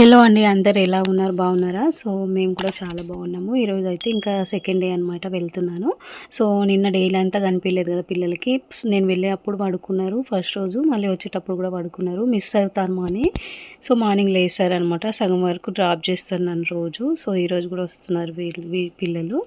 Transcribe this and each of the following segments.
Hello అండి అందరు ఎలా ఉన్నారు? బాగున్నారా? సో మేము కూడా చాలా బాగున్నాము. ఈరోజు అయితే ఇంకా సెకండ్ డే అనమాట వెళ్తున్నాను. సో నిన్న డైలీ అంతా కనిపించలేదు కదా పిల్లలకి. నేను వెళ్ళేటప్పుడు పడుకున్నారు ఫస్ట్ రోజు. మళ్ళీ వచ్చేటప్పుడు కూడా పడుకున్నారు. మిస్ అవుతాను అని. సో మార్నింగ్ లేసారనమాట. సగం వరకు డ్రాప్ చేస్తున్నాను రోజు. సో ఈరోజు కూడా వస్తున్నారు వీళ్ళు పిల్లలు.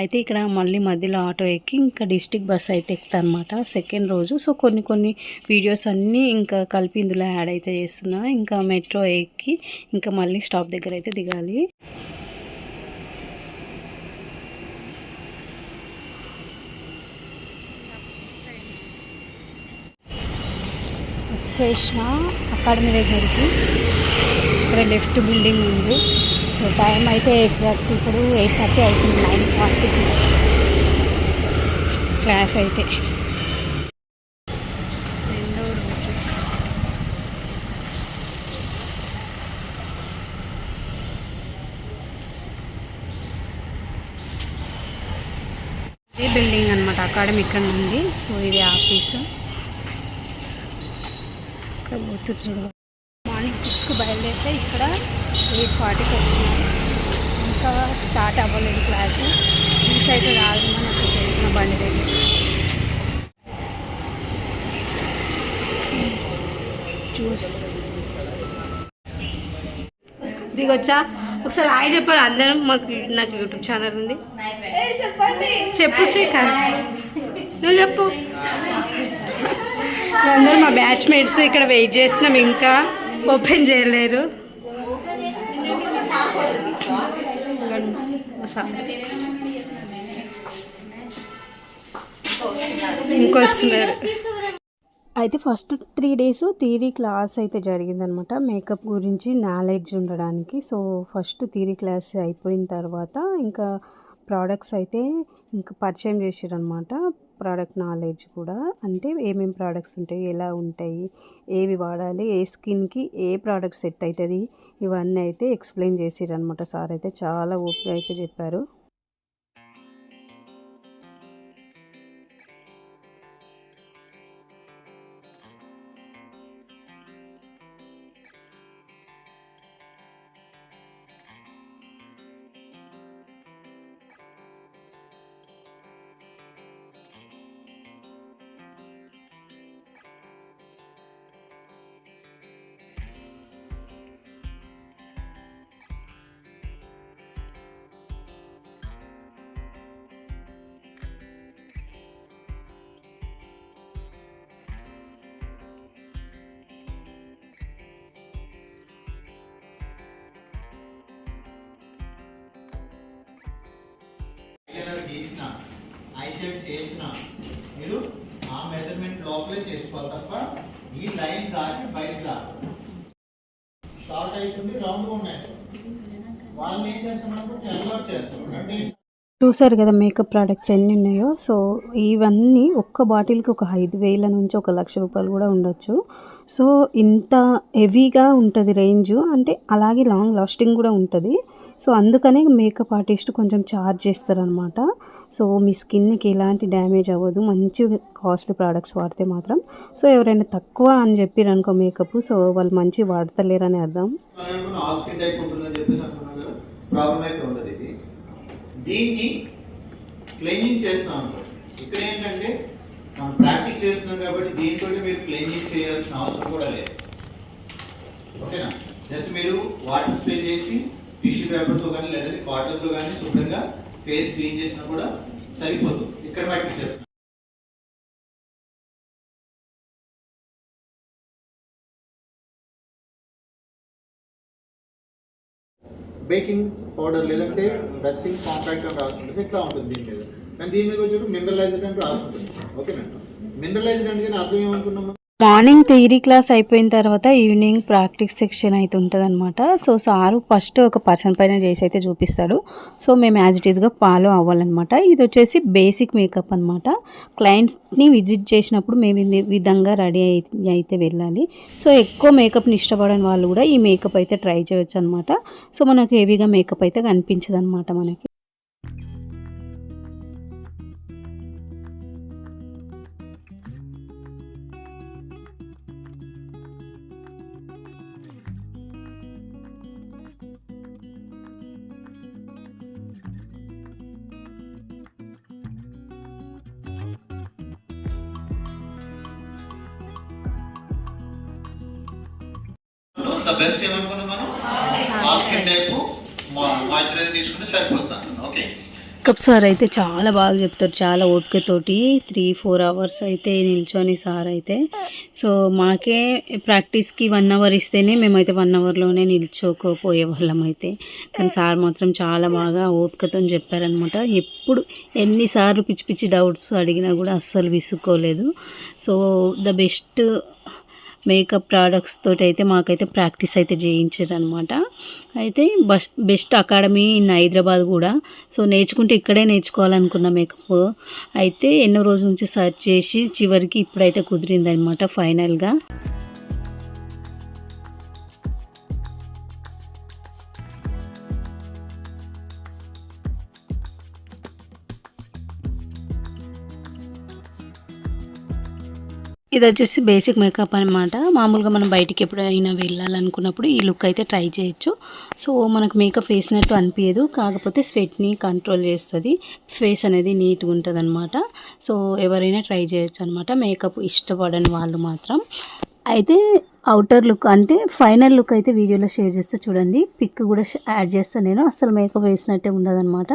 అయితే ఇక్కడ మళ్ళీ మధ్యలో ఆటో ఎక్కి ఇంకా డిస్టిక్ బస్ అయితే ఎక్కుతానమాట సెకండ్ రోజు. సో కొన్ని కొన్ని వీడియోస్ అన్నీ ఇంకా కలిపి ఇందులో యాడ్ అయితే చేస్తున్నా. ఇంకా మెట్రో ఎక్కి ఇంకా మళ్ళీ స్టాప్ దగ్గర అయితే దిగాలి. వచ్చేసిన. అకాడమీ దగ్గరికి ఇక్కడ లెఫ్ట్ బిల్డింగ్ ఉంది. సో టైం అయితే ఎగ్జాక్ట్ ఇప్పుడు ఎయిట్ థర్టీ అవుతుంది నైన్ ఫార్టీ. క్లాస్ అయితే. బిల్డింగ్ అనమాట అకాడమీ ఇక్కడ ఉంది. సో ఇది ఆఫీసు. ఇక్కడ చూడ మార్నింగ్ సిక్స్కి బయలుదేరితే ఇక్కడ ఎయిట్ ఫార్టీకి వచ్చినాం. ఇంకా స్టార్ట్ అవ్వలేదు క్లాస్. ఈ సైడ్ రాదు అక్కడ చేసిన బండి దగ్గర. జ్యూస్ దిగొచ్చా ఒకసారి హాయ్ చెప్పారు అందరం మాకు నాకు యూట్యూబ్ ఛానల్ ఉంది. చెప్పు శ్రీకాంత్. నువ్వు చెప్పు. అందరూ మా బ్యాచ్మేట్స్ ఇక్కడ వెయిట్ చేసినాం ఇంకా ఓపెన్ చేయలేరు. ఇంకొస్తున్నారు. అయితే first three days theory class అయితే జరిగిందనమాట. మేకప్ గురించి నాలెడ్జ్ ఉండడానికి. సో ఫస్ట్ థియరీ క్లాస్ అయిపోయిన తర్వాత ఇంకా ప్రోడక్ట్స్ అయితే ఇంకా పరిచయం చేసారనమాట. ప్రోడక్ట్ నాలెడ్జ్ కూడా. అంటే ఏమేమి ప్రోడక్ట్స్ ఉంటాయి ఎలా ఉంటాయి ఏవి వాడాలి ఏ స్కిన్కి ఏ ప్రోడక్ట్ సెట్ అవుతుంది ఇవన్నీ అయితే ఎక్స్ప్లెయిన్ చేసిరనమాట సార్. అయితే చాలా ఓపిక అయితే చెప్పారు. ఐలైనర్ గీసిన ఐ షేడ్స్ చేసిన మీరు ఆ మెజర్మెంట్ లోపలే చేసుకోవాలి తప్ప ఈ లైన్ దాటి బయట రాదు. షార్ట్ ఐస్ ఉంది రౌండ్ ఉన్నాయి. వాళ్ళని ఏం చేస్తున్నారు కన్వర్ట్ చేస్తున్నారు అంటే చూసారు కదా మేకప్ ప్రోడక్ట్స్ ఎన్ని ఉన్నాయో. సో ఇవన్నీ ఒక్క బాటిల్కి ఒక ఐదు వేల నుంచి ఒక లక్ష రూపాయలు కూడా ఉండొచ్చు. సో ఇంత హెవీగా ఉంటుంది రేంజ్. అంటే అలాగే లాంగ్ లాస్టింగ్ కూడా ఉంటుంది. సో అందుకనే మేకప్ ఆర్టిస్ట్ కొంచెం ఛార్జ్ చేస్తారనమాట సో మీ స్కిన్కి ఎలాంటి డ్యామేజ్ అవ్వదు. మంచి కాస్ట్లీ ప్రోడక్ట్స్ వాడితే మాత్రం. సో ఎవరైనా తక్కువ అని చెప్పారు అనుకో మేకప్. సో వాళ్ళు మంచి వాడతలేరని అర్థం. మనం అయితే స్కిన్ దీన్ని క్లెయినింగ్ చేస్తాం అనుకోండి. ఇక్కడ ఏంటంటే మనం ప్రాక్టీస్ చేస్తున్నాం కాబట్టి దీంతో మీరు క్లెయినింగ్ చేయాల్సిన అవసరం కూడా లేదు. ఓకేనా? జస్ట్ మీరు వాటర్ స్ప్రే చేసి టిష్యూ పేపర్తో కానీ లేదంటే కాటన్తో కానీ శుభ్రంగా ఫేస్ క్లీన్ చేసినా కూడా సరిపోతుంది. ఇక్కడ మట్టి బేకింగ్ పౌడర్ లేదంటే డ్రెస్సింగ్ కాంపాక్ట్ అని రాస్తుంటుంది ఇట్లా ఉంటుంది దీని మీద. కానీ దీని మీద వచ్చేటప్పుడు మినరలైజ్డ్ అంటే రాస్తుంటుంది ఓకేనా? మినరలైజ్డ్ అంటే అర్థం ఏమనుకున్నాము మార్నింగ్ థియరీ క్లాస్ అయిపోయిన తర్వాత ఈవినింగ్ ప్రాక్టీస్ సెక్షన్ అయితే ఉంటుంది అనమాట సో సారు ఫస్ట్ ఒక పర్సన్ పైన చేసి అయితే చూపిస్తాడు. సో మేము యాజ్ ఇట్ ఈస్గా ఫాలో అవ్వాలన్నమాట. ఇది వచ్చేసి బేసిక్ మేకప్ అనమాట క్లయింట్స్ని విజిట్ చేసినప్పుడు మేము ఈ విధంగా రెడీ అయితే వెళ్ళాలి. సో ఎక్కువ మేకప్ని ఇష్టపడని వాళ్ళు కూడా ఈ మేకప్ అయితే ట్రై చేయొచ్చు అనమాట సో మనకు హెవీగా మేకప్ అయితే కనిపించదు అనమాట మనకి. ద బెస్ట్ ఏమనుకున్నాం మనం? ఆల్ స్కిన్ టైప్ మాయిశ్చరైజర్ తీసుకుంటే సరిపోతుంది ఓకే కప్ సార్ అయితే చాలా బాగా చెప్తారు. చాలా ఓపికతోటి త్రీ ఫోర్ అవర్స్ అయితే నిల్చొని సార్ అయితే. సో మాకే ప్రాక్టీస్కి వన్ అవర్ ఇస్తేనే మేమైతే వన్ అవర్లోనే నిల్చోకపోయేవాళ్ళం అయితే. కానీ సార్ మాత్రం చాలా బాగా ఓపికతో చెప్పారనమాట ఎప్పుడు ఎన్నిసార్లు పిచ్చి పిచ్చి డౌట్స్ అడిగినా కూడా అస్సలు విసుక్కోలేదు. So the best makeup products తోటి అయితే మాకైతే ప్రాక్టీస్ అయితే చేయించారు అనమాట అయితే బస్ బెస్ట్ అకాడమీ ఇన్ హైదరాబాద్ కూడా. సో నేర్చుకుంటే ఇక్కడే నేర్చుకోవాలనుకున్న మేకప్. అయితే ఎన్నో రోజుల నుంచి సెర్చ్ చేసి చివరికి ఇప్పుడైతే కుదిరింది అనమాట ఫైనల్గా ఇది వచ్చేసి బేసిక్ మేకప్ అనమాట మామూలుగా మనం బయటికి ఎప్పుడైనా వెళ్ళాలనుకున్నప్పుడు ఈ లుక్ అయితే ట్రై చేయొచ్చు. సో మనకు మేకప్ వేసినట్టు అనిపించదు కాకపోతే స్వెట్ని కంట్రోల్ చేస్తుంది. ఫేస్ అనేది నీట్గా ఉంటుంది అనమాట సో ఎవరైనా ట్రై చేయొచ్చు అనమాట మేకప్ ఇష్టపడని వాళ్ళు మాత్రం. అయితే అవుటర్ లుక్ అంటే ఫైనల్ లుక్ అయితే వీడియోలో షేర్ చేస్తే చూడండి. పిక్ కూడా యాడ్ చేస్తాను నేను. అసలు మేకప్ వేసినట్టే ఉండదన్నమాట.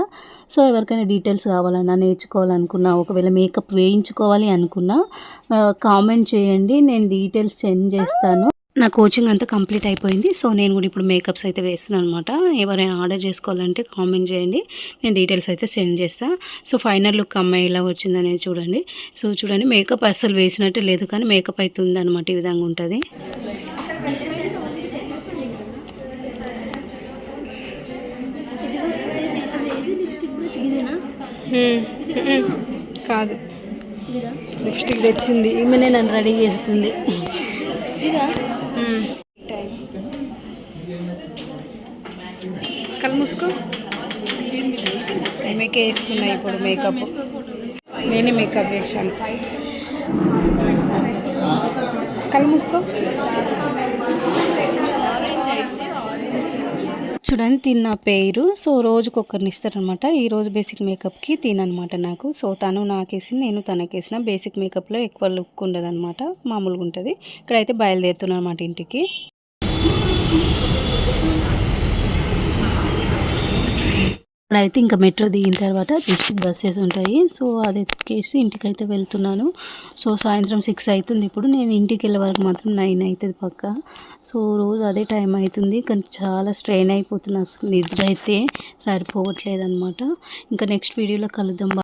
సో ఎవరికైనా డీటెయిల్స్ కావాలన్నా నేర్చుకోవాలనుకున్నా ఒకవేళ మేకప్ వేయించుకోవాలి అనుకున్నా కామెంట్ చేయండి. నేను డీటెయిల్స్ సెండ్ చేస్తాను. నా కోచింగ్ అంతా కంప్లీట్ అయిపోయింది. సో నేను కూడా ఇప్పుడు మేకప్స్ అయితే వేస్తున్నాను అనమాట ఎవరైనా ఆర్డర్ చేసుకోవాలంటే కామెంట్ చేయండి. నేను డీటెయిల్స్ అయితే సెండ్ చేస్తాను సో ఫైనల్ లుక్ అమ్మాయి ఎలా వచ్చిందనేది చూడండి. సో చూడండి మేకప్ అసలు వేసినట్టు లేదు కానీ మేకప్ అయితే ఉందన్నమాట ఈ విధంగా ఉంటుంది. కాదు. లిప్స్టిక్ తెచ్చింది. ఈమెనే నన్ను రెడీ చేస్తుంది. కళ్ళు మూసుకో. ఈమెకే వేస్తున్నాయి ఇప్పుడు మేకప్. నేనే మేకప్ చేశాను. కళ్ళు మూసుకో. చూడండి తిన్న పేరు సో రోజుకి ఒకరిని ఇస్తారనమాట ఈరోజు బేసిక్ మేకప్కి తిననమాట నాకు. సో తను నాకేసి నేను తనకేసిన. బేసిక్ మేకప్లో ఎక్కువ లుక్ ఉండదు అనమాట మామూలుగా ఉంటుంది ఇక్కడైతే బయలుదేరుతున్నాను అనమాట ఇంటికి. ఇప్పుడైతే ఇంకా మెట్రో దిగిన తర్వాత డిస్ట్రిక్ట్ బస్సెస్ ఉంటాయి. సో అది ఎక్కేసి ఇంటికైతే వెళ్తున్నాను. సో సాయంత్రం సిక్స్ అవుతుంది ఇప్పుడు. నేను ఇంటికి వెళ్ళే వరకు మాత్రం నైన్ అవుతుంది పక్క. సో రోజు అదే టైం అవుతుంది కానీ చాలా స్ట్రెయిన్ అయిపోతున్నా అసలు నిద్ర అయితే సరిపోవట్లేదు అనమాట ఇంకా నెక్స్ట్ వీడియోలో కలుద్దాం.